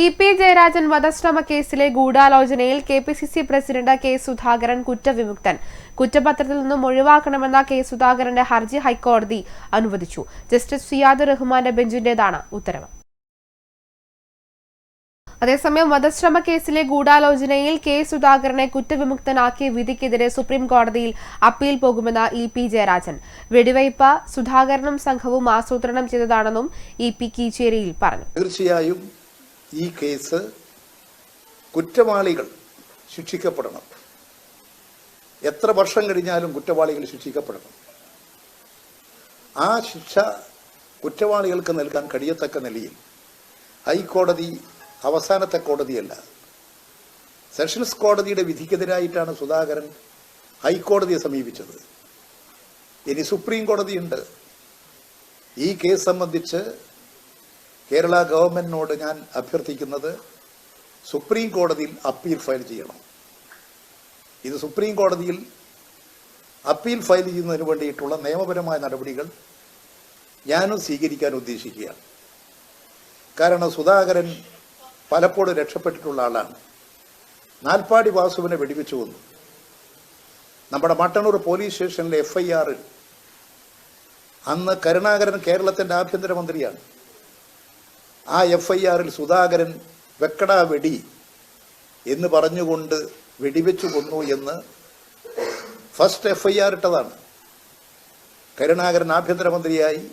E P Jayarajan വധശ്രമ കേസിലെ ഗൂഢാലോചനയിൽ K P C C president K Sudhakaran കുറ്റവിമുക്തൻ. കുറ്റപത്രത്തിൽ നിന്നും ഒഴിവാക്കണമെന്ന കെ സുധാകരന്റെ ഹർജി ഹൈക്കോടതി അനുവദിച്ചു. ജസ്റ്റിസ് സിയാദ് റഹ്മാന്റെ ബെഞ്ചിന്റേതാണ് ഉത്തരവ്. അതേസമയം വധശ്രമ കേസിലെ ഗൂഢാലോചനയിൽ കെ സുധാകരനെ കുറ്റവിമുക്തനാക്കിയ വിധിക്കെതിരെ സുപ്രീം കോടതിയിൽ അപ്പീൽ പോകുമെന്ന് ഇ പി ജയരാജൻ. വെടിവയ്പ് സുധാകരനും സംഘവും ആസൂത്രണം ചെയ്തതാണെന്നും ഇ പി കീച്ചേരിയിൽ പറഞ്ഞു. തീർച്ചയായും ഈ കേസ് കുറ്റവാളികൾ ശിക്ഷിക്കപ്പെടണം. എത്ര വർഷം കഴിഞ്ഞാലും കുറ്റവാളികൾ ശിക്ഷിക്കപ്പെടണം. ആ ശിക്ഷ കുറ്റവാളികൾക്ക് നൽകാൻ കഴിയത്തക്ക നിലയിൽ ഹൈക്കോടതി അവസാനത്തെ കോടതിയല്ല. സെഷൻസ് കോടതിയുടെ വിധിക്കെതിരായിട്ടാണ് സുധാകരൻ ഹൈക്കോടതിയെ സമീപിച്ചത്. ഇനി സുപ്രീം കോടതിയുണ്ട്. ഈ കേസ് സംബന്ധിച്ച് കേരള ഗവൺമെന്റിനോട് ഞാൻ അഭ്യർത്ഥിക്കുന്നത് സുപ്രീം കോടതിയിൽ അപ്പീൽ ഫയൽ ചെയ്യണം. ഇത് സുപ്രീം കോടതിയിൽ അപ്പീൽ ഫയൽ ചെയ്യുന്നതിന് വേണ്ടിയിട്ടുള്ള നിയമപരമായ നടപടികൾ ഞാനും സ്വീകരിക്കാൻ ഉദ്ദേശിക്കുകയാണ്. കാരണം സുധാകരൻ പലപ്പോഴും രക്ഷപ്പെട്ടിട്ടുള്ള ആളാണ്. നാൽപ്പാടി വാസുവിനെ വെടിവെച്ചു കൊന്നു. നമ്മുടെ മട്ടന്നൂർ പോലീസ് സ്റ്റേഷനിലെ എഫ് ഐ ആറിൽ അന്ന് കരുണാകരൻ കേരളത്തിന്റെ ആഭ്യന്തരമന്ത്രിയാണ്. ആ എഫ് ഐ ആറിൽ സുധാകരൻ വെക്കടാ വെടി എന്ന് പറഞ്ഞുകൊണ്ട് വെടിവെച്ചു കൊന്നു എന്ന് ഫസ്റ്റ് എഫ് ഐ ആർ ഇട്ടതാണ്. കരുണാകരൻ ആഭ്യന്തരമന്ത്രിയായി.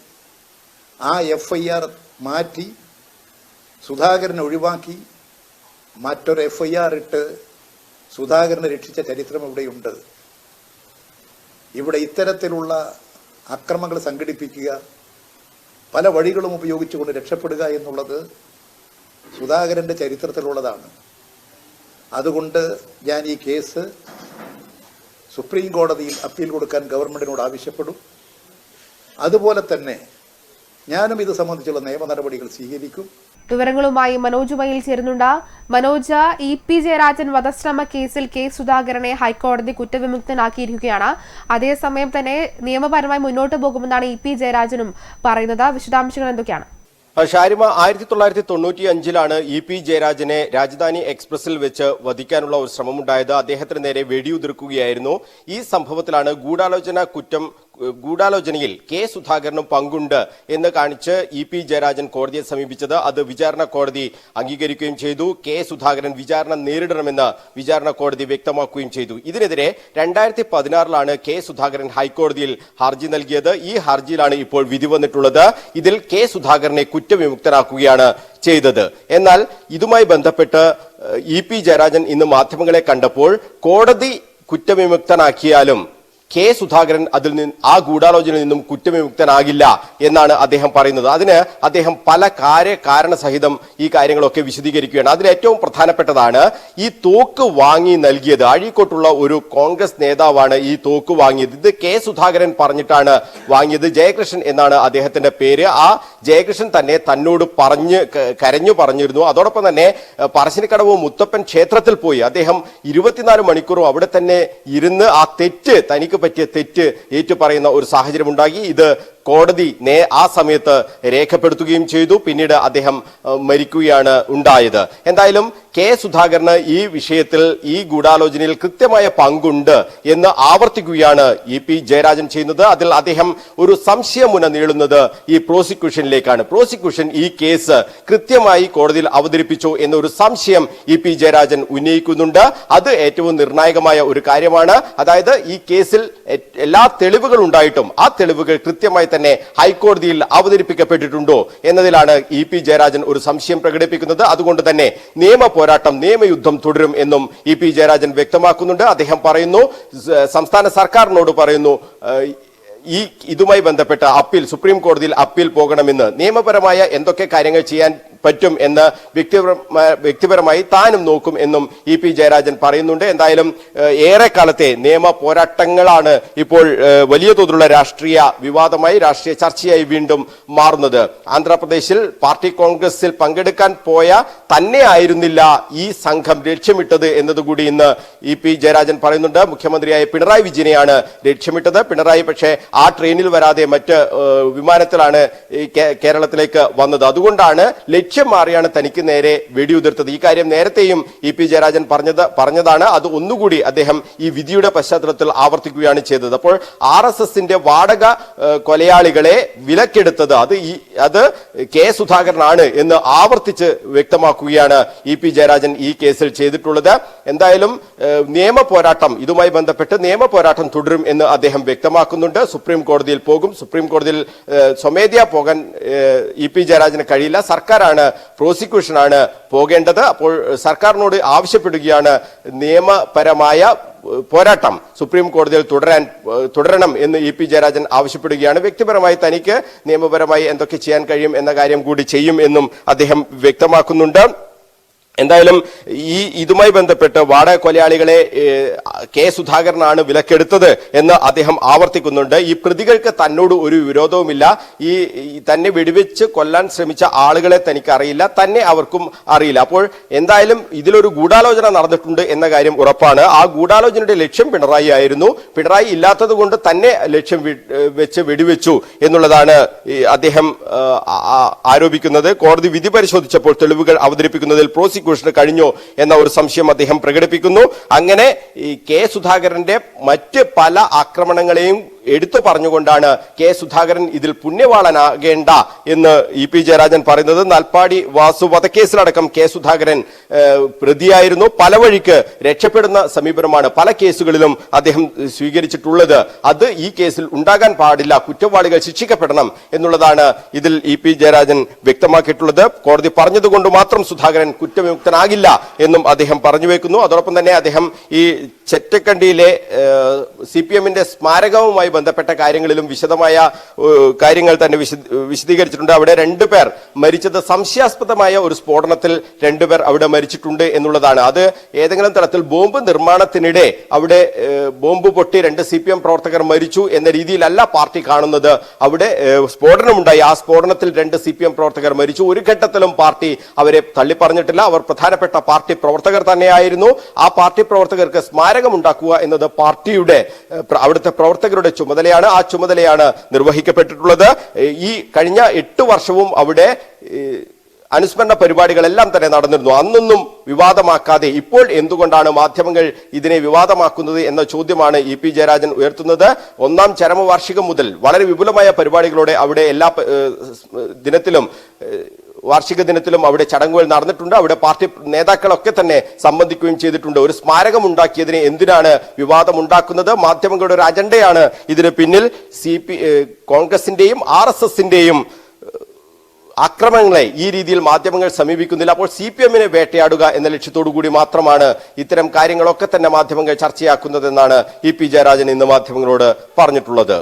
ആ എഫ് ഐ ആർ മാറ്റി സുധാകരനെ ഒഴിവാക്കി. മറ്റൊരു എഫ് ഐ ആർ ഇട്ട് സുധാകരനെ രക്ഷിച്ച ചരിത്രം ഇവിടെയുണ്ട്. ഇവിടെ ഇത്തരത്തിലുള്ള അക്രമങ്ങൾ സംഘടിപ്പിക്കുക പല വഴികളും ഉപയോഗിച്ചുകൊണ്ട് രക്ഷപ്പെടുക എന്നുള്ളത് സുധാകരന്റെ ചരിത്രത്തിലുള്ളതാണ്. അതുകൊണ്ട് ഞാൻ ഈ കേസ് സുപ്രീം കോടതിയിൽ അപ്പീൽ കൊടുക്കാൻ ഗവൺമെന്റിനോട് ആവശ്യപ്പെടും. അതുപോലെ തന്നെ ഞാനും ഇത് സംബന്ധിച്ചുള്ള നിയമ നടപടികൾ സ്വീകരിക്കും. വിവരങ്ങളുമായി മനോജ് മയിൽ ചേരുന്നുണ്ട്. മനോജ് ഇ പി ജയരാജൻ വധശ്രമ കേസിൽ കെ സുധാകരനെ ഹൈക്കോടതി കുറ്റവിമുക്തനാക്കിയിരിക്കുകയാണ്. അതേസമയം തന്നെ നിയമപരമായി മുന്നോട്ട് പോകുമെന്നാണ് ഇ പി ജയരാജനും പറയുന്നത്. വിശദാംശങ്ങൾ എന്തൊക്കെയാണ്? ഷാരിമ ആയിരത്തി തൊള്ളായിരത്തി തൊണ്ണൂറ്റി അഞ്ചിലാണ് ഇ പി ജയരാജനെ രാജധാനി എക്സ്പ്രസിൽ വെച്ച് വധിക്കാനുള്ള ഒരു ശ്രമമുണ്ടായത്. അദ്ദേഹത്തിന് നേരെ വെടിയുതിർക്കുകയായിരുന്നു. ഈ സംഭവത്തിലാണ് ഗൂഢാലോചന കുറ്റം ഗൂഢാലോചനയിൽ കെ സുധാകരനും പങ്കുണ്ട് എന്ന് കാണിച്ച് ഇ പി ജയരാജൻ കോടതിയെ സമീപിച്ചത്. അത് വിചാരണ കോടതി അംഗീകരിക്കുകയും ചെയ്തു. കെ സുധാകരൻ വിചാരണ നേരിടണമെന്ന് വിചാരണ കോടതി വ്യക്തമാക്കുകയും ചെയ്തു. ഇതിനെതിരെ രണ്ടായിരത്തി പതിനാറിലാണ് കെ സുധാകരൻ ഹൈക്കോടതിയിൽ ഹർജി നൽകിയത്. ഈ ഹർജിയിലാണ് ഇപ്പോൾ വിധി വന്നിട്ടുള്ളത്. ഇതിൽ കെ സുധാകരനെ കുറ്റവിമുക്തനാക്കുകയാണ് ചെയ്തത്. എന്നാൽ ഇതുമായി ബന്ധപ്പെട്ട് ഇ പി ജയരാജൻ ഇന്ന് മാധ്യമങ്ങളെ കണ്ടപ്പോൾ കോടതി കുറ്റവിമുക്തനാക്കിയാലും കെ സുധാകരൻ അതിൽ നിന്ന് ആ ഗൂഢാലോചനയിൽ നിന്നും കുറ്റവിമുക്തനാകില്ല എന്നാണ് അദ്ദേഹം പറയുന്നത്. അതിന് അദ്ദേഹം പല കാര്യ കാരണസഹിതം ഈ കാര്യങ്ങളൊക്കെ വിശദീകരിക്കുകയാണ്. അതിൽ ഏറ്റവും പ്രധാനപ്പെട്ടതാണ് ഈ തോക്ക് വാങ്ങി നൽകിയത്. അഴീക്കോട്ടുള്ള ഒരു കോൺഗ്രസ് നേതാവാണ് ഈ തോക്ക് വാങ്ങിയത്. ഇത് കെ സുധാകരൻ പറഞ്ഞിട്ടാണ് വാങ്ങിയത്. ജയകൃഷ്ണൻ എന്നാണ് അദ്ദേഹത്തിന്റെ പേര്. ആ ജയകൃഷ്ണൻ തന്നെ തന്നോട് പറഞ്ഞ് കരഞ്ഞു പറഞ്ഞിരുന്നു. അതോടൊപ്പം തന്നെ പറശ്ശിനിക്കടവ് മുത്തപ്പൻ ക്ഷേത്രത്തിൽ പോയി. അദ്ദേഹം ഇരുപത്തിനാല് മണിക്കൂറും അവിടെ തന്നെ ഇരുന്ന് ആ തെറ്റ് തനിക്ക് പറ്റിയ തെറ്റ് ഏറ്റുപറയുന്ന ഒരു സാഹചര്യം ഉണ്ടായി ഇത് കോടതി നേ ആ സമയത്ത് രേഖപ്പെടുത്തുകയും ചെയ്തു. പിന്നീട് അദ്ദേഹം മരിക്കുകയാണ് ഉണ്ടായത്. എന്തായാലും കെ സുധാകരന് ഈ വിഷയത്തിൽ ഈ ഗൂഢാലോചനയിൽ കൃത്യമായ പങ്കുണ്ട് എന്ന് ആവർത്തിക്കുകയാണ് ഇ പി ജയരാജൻ ചെയ്യുന്നത്. അതിൽ അദ്ദേഹം ഒരു സംശയമുന നീളുന്നത് ഈ പ്രോസിക്യൂഷനിലേക്കാണ്. പ്രോസിക്യൂഷൻ ഈ കേസ് കൃത്യമായി കോടതിയിൽ അവതരിപ്പിച്ചു എന്നൊരു സംശയം ഇ പി ജയരാജൻ ഉന്നയിക്കുന്നുണ്ട്. അത് ഏറ്റവും നിർണായകമായ ഒരു കാര്യമാണ്. അതായത് ഈ കേസിൽ എല്ലാ തെളിവുകളും ഉണ്ടായിട്ടും ആ തെളിവുകൾ കൃത്യമായി തന്നെ ഹൈക്കോടതിയിൽ അവതരിപ്പിക്കപ്പെട്ടിട്ടുണ്ടോ എന്നതിലാണ് ഇ പി ജയരാജൻ ഒരു സംശയം പ്രകടിപ്പിക്കുന്നത്. അതുകൊണ്ട് തന്നെ നിയമ പോരാട്ടം നിയമയുദ്ധം തുടരും എന്നും ഇ പി ജയരാജൻ വ്യക്തമാക്കുന്നുണ്ട്. അദ്ദേഹം പറയുന്നു സംസ്ഥാന സർക്കാരിനോട് പറയുന്നു ഈ ഇതുമായി ബന്ധപ്പെട്ട അപ്പീൽ സുപ്രീം കോടതിയിൽ അപ്പീൽ പോകണമെന്ന്. നിയമപരമായ എന്തൊക്കെ കാര്യങ്ങൾ ചെയ്യാൻ പറ്റും എന്ന് വ്യക്തിപരമായ താനും നോക്കും എന്നും ഇ പി ജയരാജൻ പറയുന്നുണ്ട്. എന്തായാലും ഏറെ ഏറെക്കാലത്തെ നിയമ പോരാട്ടങ്ങളാണ് ഇപ്പോൾ വലിയ തോതിലുള്ള രാഷ്ട്രീയ വിവാദമായി രാഷ്ട്രീയ ചർച്ചയായി വീണ്ടും മാറുന്നത്. ആന്ധ്രാപ്രദേശിൽ പാർട്ടി കോൺഗ്രസിൽ പങ്കെടുക്കാൻ പോയ തന്നെ ആയിരുന്നില്ല ഈ സംഘം ലക്ഷ്യമിട്ടത് എന്നതുകൂടി ഇന്ന് ഇ പി ജയരാജൻ പറയുന്നുണ്ട്. മുഖ്യമന്ത്രിയായ പിണറായി വിജയനെയാണ് ലക്ഷ്യമിട്ടത്. പിണറായി പക്ഷേ ആ ട്രെയിനിൽ വരാതെ മറ്റ് വിമാനത്തിലാണ് കേരളത്തിലേക്ക് വന്നത്. അതുകൊണ്ടാണ് ലക്ഷ്യം ലക്ഷ്യം മാറിയാണ് തനിക്ക് നേരെ വെടിയുതിർത്തത്. ഈ കാര്യം നേരത്തെയും ഇ പി ജയരാജൻ പറഞ്ഞത് പറഞ്ഞതാണ്. അത് ഒന്നുകൂടി അദ്ദേഹം ഈ വിധിയുടെ പശ്ചാത്തലത്തിൽ ആവർത്തിക്കുകയാണ് ചെയ്തത്. അപ്പോൾ ആർ എസ് എസിന്റെ വാടക കൊലയാളികളെ വിലക്കെടുത്തത് അത് ഈ അത് കെ സുധാകരനാണ് എന്ന് ആവർത്തിച്ച് വ്യക്തമാക്കുകയാണ് ഇ പി ജയരാജൻ ഈ കേസിൽ ചെയ്തിട്ടുള്ളത്. എന്തായാലും നിയമ പോരാട്ടം ഇതുമായി ബന്ധപ്പെട്ട് നിയമ പോരാട്ടം തുടരും എന്ന് അദ്ദേഹം വ്യക്തമാക്കുന്നുണ്ട്. സുപ്രീം കോടതിയിൽ പോകും. സുപ്രീം കോടതിയിൽ സ്വമേധയാ പോകാൻ ഇ പി ജയരാജന് കഴിയില്ല. സർക്കാരാണ് പ്രോസിക്യൂഷനാണ് പോകേണ്ടത്. അപ്പോൾ സർക്കാരിനോട് ആവശ്യപ്പെടുകയാണ് നിയമപരമായ പോരാട്ടം സുപ്രീം കോടതിയിൽ തുടരാൻ തുടരണം എന്ന് ഇ പി ജയരാജൻ ആവശ്യപ്പെടുകയാണ്. വ്യക്തിപരമായി തനിക്ക് നിയമപരമായി എന്തൊക്കെ ചെയ്യാൻ കഴിയും എന്ന കാര്യം കൂടി ചെയ്യും എന്നും അദ്ദേഹം വ്യക്തമാക്കുന്നുണ്ട്. എന്തായാലും ഈ ഇതുമായി ബന്ധപ്പെട്ട് വാടക കൊലയാളികളെ കെ സുധാകരനാണ് വിലക്കെടുത്തത് എന്ന് അദ്ദേഹം ആവർത്തിക്കുന്നുണ്ട്. ഈ പ്രതികൾക്ക് തന്നോട് ഒരു വിരോധവുമില്ല. ഈ തന്നെ വെടിവെച്ച് കൊല്ലാൻ ശ്രമിച്ച ആളുകളെ തനിക്ക് അറിയില്ല തന്നെ അവർക്കും അറിയില്ല. അപ്പോൾ എന്തായാലും ഇതിലൊരു ഗൂഢാലോചന നടന്നിട്ടുണ്ട് എന്ന കാര്യം ഉറപ്പാണ്. ആ ഗൂഢാലോചനയുടെ ലക്ഷ്യം പിണറായി ആയിരുന്നു. പിണറായി ഇല്ലാത്തത് കൊണ്ട് തന്നെ ലക്ഷ്യം വെച്ച് വെടിവെച്ചു എന്നുള്ളതാണ് അദ്ദേഹം ആരോപിക്കുന്നത്. കോടതി വിധി പരിശോധിച്ചപ്പോൾ തെളിവുകൾ അവതരിപ്പിക്കുന്നതിൽ പ്രോസിക്യൂഷന് കഴിഞ്ഞോ എന്ന ഒരു സംശയം അദ്ദേഹം പ്രകടിപ്പിക്കുന്നു. അങ്ങനെ ഈ കെ സുധാകരന്റെ മറ്റ് പല ആക്രമണങ്ങളെയും എടുത്തു പറഞ്ഞുകൊണ്ടാണ് കെ സുധാകരൻ ഇതിൽ പുണ്യവാളനാകേണ്ട എന്ന് ഇ പി ജയരാജൻ പറയുന്നത്. നൽപ്പാടി വാസു വധക്കേസിലടക്കം കെ സുധാകരൻ പ്രതിയായിരുന്നു. പല വഴിക്ക് രക്ഷപ്പെടുന്ന സമീപനമാണ് പല കേസുകളിലും അദ്ദേഹം സ്വീകരിച്ചിട്ടുള്ളത്. അത് ഈ കേസിൽ ഉണ്ടാകാൻ പാടില്ല. കുറ്റവാളികൾ ശിക്ഷിക്കപ്പെടണം എന്നുള്ളതാണ് ഇതിൽ ഇ പി ജയരാജൻ വ്യക്തമാക്കിയിട്ടുള്ളത്. കോടതി പറഞ്ഞതുകൊണ്ട് മാത്രം സുധാകരൻ കുറ്റവിമുക്തനാകില്ല എന്നും അദ്ദേഹം പറഞ്ഞു വെക്കുന്നു. അതോടൊപ്പം തന്നെ അദ്ദേഹം ഈ ചെറ്റക്കണ്ടിയിലെ സി പി എമ്മിന്റെ സ്മാരകവുമായി ബന്ധപ്പെട്ട കാര്യങ്ങളിലും വിശദമായ കാര്യങ്ങൾ തന്നെ വിശദ- വിശദീകരിച്ചിട്ടുണ്ട്. അവിടെ രണ്ടുപേർ മരിച്ചത് സംശയാസ്പദമായ ഒരു സ്ഫോടനത്തിൽ രണ്ടുപേർ അവിടെ മരിച്ചിട്ടുണ്ട് എന്നുള്ളതാണ്. അത് ഏതെങ്കിലും തരത്തിൽ ബോംബ് നിർമ്മാണത്തിനിടെ അവിടെ ബോംബ് പൊട്ടി രണ്ട് സി പ്രവർത്തകർ മരിച്ചു എന്ന രീതിയിലല്ല പാർട്ടി കാണുന്നത്. അവിടെ സ്ഫോടനമുണ്ടായി. ആ സ്ഫോടനത്തിൽ രണ്ട് സി പ്രവർത്തകർ മരിച്ചു. ഒരു ഘട്ടത്തിലും പാർട്ടി അവരെ തള്ളിപ്പറഞ്ഞിട്ടില്ല. അവർ പ്രധാനപ്പെട്ട പാർട്ടി പ്രവർത്തകർ തന്നെയായിരുന്നു. ആ പാർട്ടി പ്രവർത്തകർക്ക് സ്മാരകം ഉണ്ടാക്കുക എന്നത് പാർട്ടിയുടെ അവിടുത്തെ പ്രവർത്തകരുടെ ചുമതലയാണ് ആ ചുമതലയാണ് നിർവഹിക്കപ്പെട്ടിട്ടുള്ളത്. ഈ കഴിഞ്ഞ എട്ട് വർഷവും അവിടെ അനുസ്മരണ പരിപാടികളെല്ലാം തന്നെ നടന്നിരുന്നു. അന്നൊന്നും വിവാദമാക്കാതെ ഇപ്പോൾ എന്തുകൊണ്ടാണ് മാധ്യമങ്ങൾ ഇതിനെ വിവാദമാക്കുന്നത് എന്ന ചോദ്യമാണ് ഇ പി ജയരാജൻ ഉയർത്തുന്നത്. ഒന്നാം ചരമവാർഷികം മുതൽ വളരെ വിപുലമായ പരിപാടികളോടെ അവിടെ എല്ലാ ദിനത്തിലും വാർഷിക ദിനത്തിലും അവിടെ ചടങ്ങുകൾ നടന്നിട്ടുണ്ട്. അവിടെ പാർട്ടി നേതാക്കളൊക്കെ തന്നെ സംബന്ധിക്കുകയും ചെയ്തിട്ടുണ്ട്. ഒരു സ്മാരകം ഉണ്ടാക്കിയതിന് എന്തിനാണ് വിവാദം ഉണ്ടാക്കുന്നത്? മാധ്യമങ്ങളുടെ ഒരു അജണ്ടയാണ് ഇതിന് പിന്നിൽ സി പി കോൺഗ്രസിന്റെയും ആർ എസ് എസിന്റെയും അക്രമങ്ങളെ ഈ രീതിയിൽ മാധ്യമങ്ങൾ സമീപിക്കുന്നില്ല. അപ്പോൾ സി പി എമ്മിനെ വേട്ടയാടുക എന്ന ലക്ഷ്യത്തോടു കൂടി മാത്രമാണ് ഇത്തരം കാര്യങ്ങളൊക്കെ തന്നെ മാധ്യമങ്ങൾ ചർച്ചയാക്കുന്നതെന്നാണ് ഇ പി ജയരാജൻ ഇന്ന് മാധ്യമങ്ങളോട് പറഞ്ഞിട്ടുള്ളത്.